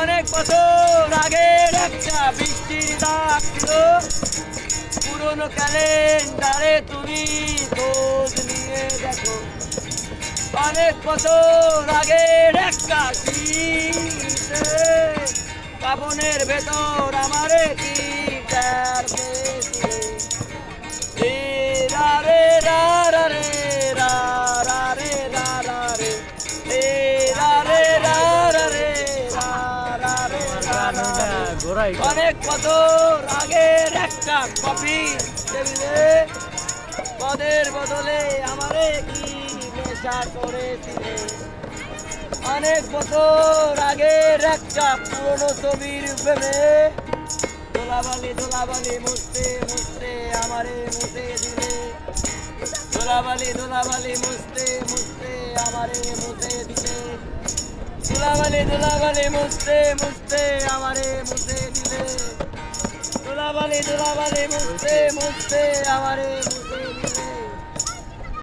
অনেক বছর আগের একটা বৃষ্টির দাগ ছিল। পুরনো ক্যালেন্ডারে তুমি খোঁজ নিয়ে দেখো। অনেক বছর আগের একটা কাপনের ভেতর আমারে কি অনেক বছর আগের একটা কফি টেবিলে পদের বদলে আমারে কি নেশা করেছিলে? অনেক বছর আগের একটা পুরনো ছবির প্রেমে দোলাবালি দোলাবালি মুছতে মুছতে আমারে মুছে দিলে দোলাবালি দোলাবালি মুছতে মুছতে আমারে মুছে দিলে দোলাবালি দুলাবালে মুছতে মুছতে আমারে মুছে দিলে। দুলাবালে দুলাবালে মুছতে মুছতে আমারে মুছে